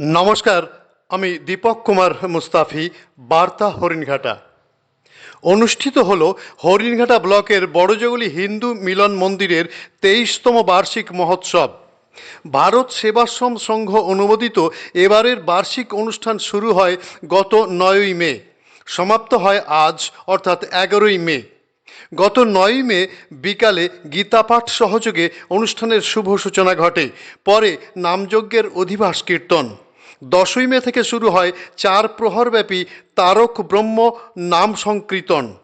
নমস্কার, আমি দীপক কুমার মুস্তাফি, বার্তা হরিণঘাটা। অনুষ্ঠিত হল হরিণঘাটা ব্লকের বড়জগুলি হিন্দু মিলন মন্দিরের তেইশতম বার্ষিক মহোৎসব। ভারত সেবাশ্রম সংঘ অনুমোদিত এবারের বার্ষিক অনুষ্ঠান শুরু হয় গত নয়ই মে, সমাপ্ত হয় আজ, অর্থাৎ এগারোই মে। গত নয়ই মে বিকালে গীতাপাঠ সহযোগে অনুষ্ঠানের শুভ সূচনা ঘটে, পরে নামযজ্ঞের অধিবাস কীর্তন। দশই মে থেকে শুরু হয় চার প্রহরব্যাপী তারক ব্রহ্ম নাম সংকীর্তন।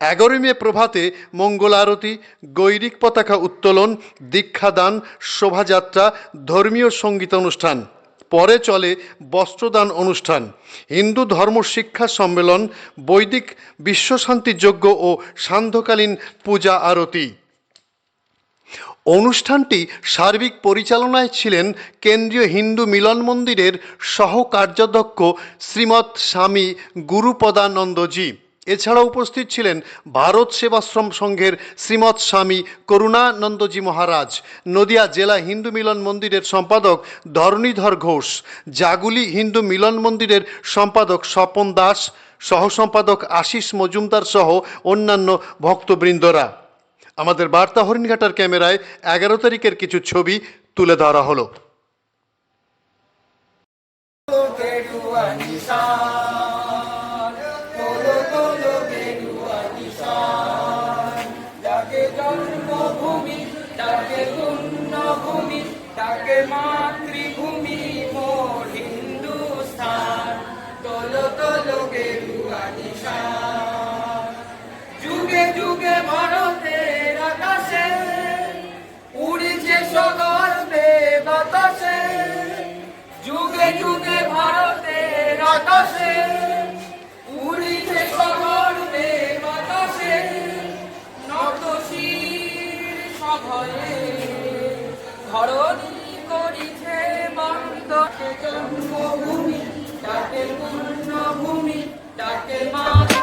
এগারোই মে প্রভাতে মঙ্গল আরতি, গৈরিক পতাকা উত্তোলন দীক্ষাদান শোভাযাত্রা, ধর্মীয় সংগীত অনুষ্ঠান। পরে চলে বস্ত্রদান অনুষ্ঠান, হিন্দু ধর্ম শিক্ষা সম্মেলন, বৈদিক বিশ্বশান্তি যজ্ঞ ও সান্ধ্যকালীন পূজা আরতি। অনুষ্ঠানটি সার্বিক পরিচালনায় ছিলেন কেন্দ্রীয় হিন্দু মিলন মন্দিরের সহ কার্যাধ্যক্ষ শ্রীমৎ স্বামী গুরুপদানন্দজি। এছাড়া উপস্থিত ছিলেন ভারত সেবাশ্রম সংঘের শ্রীমৎ স্বামী করুণানন্দজি মহারাজ, নদিয়া জেলা হিন্দু মিলন মন্দিরের সম্পাদক ধরণীধর ঘোষ, জাগুলি হিন্দু মিলন মন্দিরের সম্পাদক স্বপন দাস, সহসম্পাদক আশিস মজুমদার সহ অন্যান্য ভক্তবৃন্দরা। আমাদের বার্তা হরিণঘাটার ক্যামেরায় এগারো তারিখের কিছু ছবি তুলে ধরা হলো। যুগে ভারতের আকাশে, উড়িছে সগর্বে বাতাসে নতশির সভয়ে। ধরণী করিছে বন্দকে জন্মভূমি ডাকে পূর্ণভূমি ডাকে মাতৃভূমি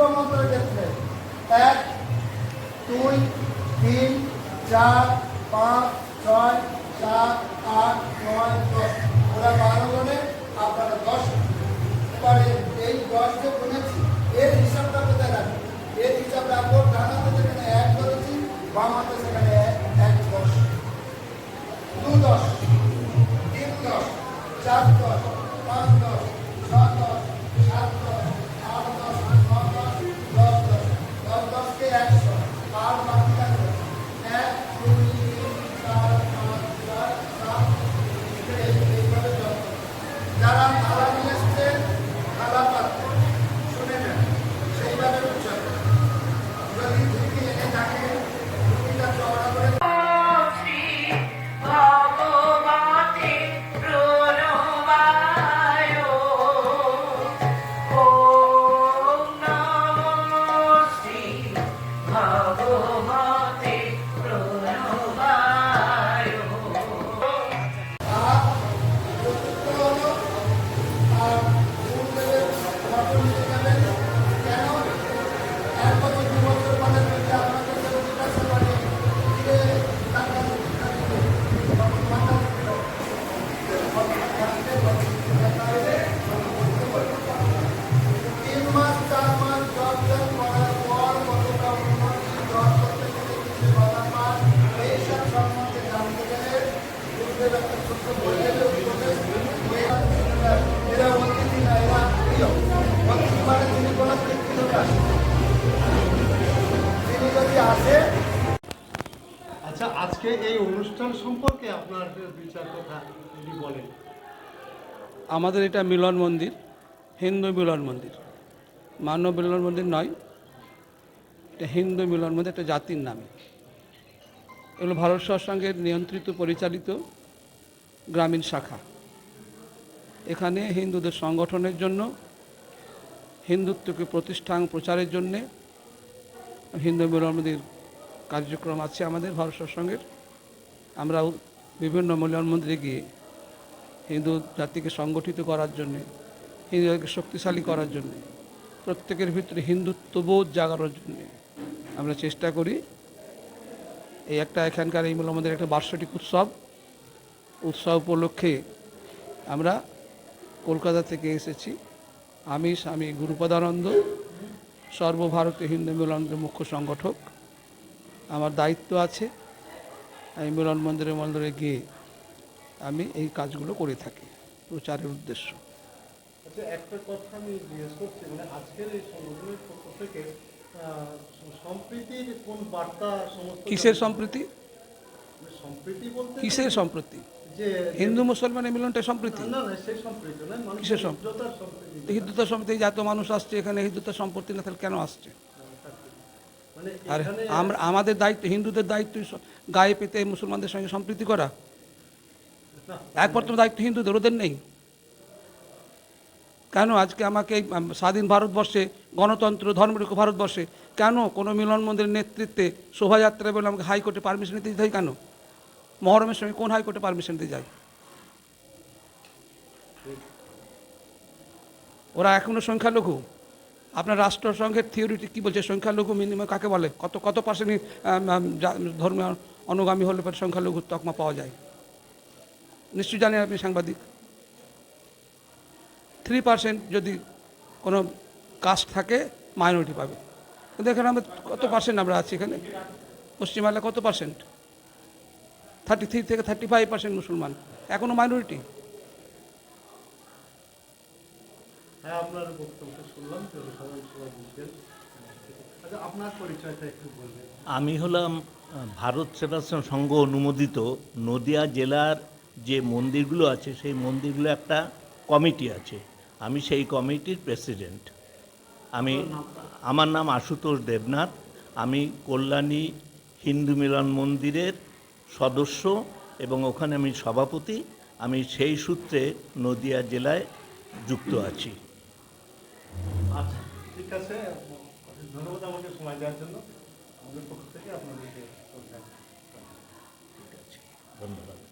শিবমন্ত্রের ক্ষেত্রে এক, দুই, তিন, চার, পাঁচ, ছয়, সাত, আট, নয়, দশ। ওরা বারো জনে, আপনারা দশ। এবারে এই দশ যে গুনেছি এর হিসাবটা কোথায় রাখবেন এর হিসাব রাখব ডান হাতে যেখানে এক করেছি, বাম হাতে সেখানে এক দশ। দু দশ, তিন দশ, চার দশ, পাঁচ দশ আজকে এই অনুষ্ঠান সম্পর্কে আপনার কথা বলেন। আমাদের এটা মিলন মন্দির, হিন্দু মিলন মন্দির। মানব মিলন মন্দির নয়, এটা হিন্দু মিলন মন্দির একটা জাতির নামে। এগুলো ভারত সঙ্গের নিয়ন্ত্রিত, পরিচালিত গ্রামীণ শাখা। এখানে হিন্দুদের সংগঠনের জন্য, হিন্দুত্বকে প্রতিষ্ঠান প্রচারের জন্যে হিন্দু মিলন মন্দির কার্যক্রম আছে আমাদের ভারত সঙ্গের আমরা বিভিন্ন মিলন মন্দিরে গিয়ে হিন্দু জাতিকে সংগঠিত করার জন্যে হিন্দুদেরকে শক্তিশালী করার জন্যে, প্রত্যেকের ভিতরে হিন্দুত্ববোধ জাগানোর জন্যে আমরা চেষ্টা করি। এই একটা এখানকার এই আমাদের একটা বার্ষিক উৎসব। উৎসব উপলক্ষে আমরা কলকাতা থেকে এসেছি। আমি স্বামী গুরুপদানন্দ, সর্বভারতীয় হিন্দু মিলনের মুখ্য সংগঠক। আমার দায়িত্ব আছে। আমি মিলন মন্দিরে মন্দিরে গিয়ে আমি এই কাজগুলো করে থাকি প্রচারের উদ্দেশ্য। আচ্ছা একটা কথা আমি জিজ্ঞেস করছি মানে আজকের এই সংগঠনের পক্ষ থেকে সম্প্রীতির কোন বার্তা সমস্ত কিসের সম্প্রীতি? মানে সম্প্রীতি বলতে কিসের সম্প্রীতি? হিন্দু মুসলমানের মিলনটা সম্প্রীতি? কিসের সম্প্রীতি? উচ্চতার সম্প্রীতি। মানুষ আসছে এখানে হিন্দুত্ব সম্পত্তি না তাহলে কেন আসছে? আর আমরা আমাদের দায়িত্ব হিন্দুদের দায়িত্ব গায়ে পেতে মুসলমানদের সঙ্গে সম্প্রীতি করা। একমাত্র দায়িত্ব হিন্দুদের ওদের নেই। কেন আজকে আমাকে স্বাধীন ভারতবর্ষে গণতন্ত্র ধর্মনিরপেক্ষ ভারতবর্ষে কেন কোনো মিলন মন্দিরের নেতৃত্বে শোভাযাত্রা বলে আমাকে হাইকোর্টে পারমিশন দিতে হয় কেন? মহরমের সঙ্গে কোন হাইকোর্টে পারমিশন দিতে যায়? ওরা এখনও সংখ্যালঘু। আপনার রাষ্ট্রসংঘের থিওরিটি কী বলছে? সংখ্যালঘু মিনিমাম কাকে বলে? কত কত পার্সেন্ট ধর্মীয় অনুগামী হলে পরে সংখ্যালঘু তকমা পাওয়া যায়? নিশ্চয়ই জানেন আপনি সাংবাদিক। থ্রি পার্সেন্ট যদি কোনো কাস্ট থাকে মাইনরিটি পাবে। কিন্তু এখানে আমরা কত পার্সেন্ট আমরা আছি এখানে? পশ্চিমবাংলা কত পার্সেন্ট থার্টি থ্রি থেকে থার্টি ফাইভ পার্সেন্ট মুসলমান। এখনও মাইনরিটি হ্যাঁ আপনার বক্তব্য শুনলাম সবাই সবাই বুঝবেন আচ্ছা আপনার পরিচয়টা একটু বলবেন। আমি হলাম ভারত সেবাশ্রম সংঘ অনুমোদিত। নদিয়া জেলার যে মন্দিরগুলো আছে সেই মন্দিরগুলো একটা কমিটি আছে। আমি সেই কমিটির প্রেসিডেন্ট। আমি আমার নাম আশুতোষ দেবনাথ। আমি কল্যাণী হিন্দু মিলন মন্দিরের সদস্য এবং ওখানে আমি সভাপতি। আমি সেই সূত্রে নদিয়া জেলায় যুক্ত আছি। আচ্ছা। ঠিক আছে ধন্যবাদ আমাকে সময় দেওয়ার জন্য। আমাদের পক্ষ থেকে আপনাদেরকে ধন্যবাদ।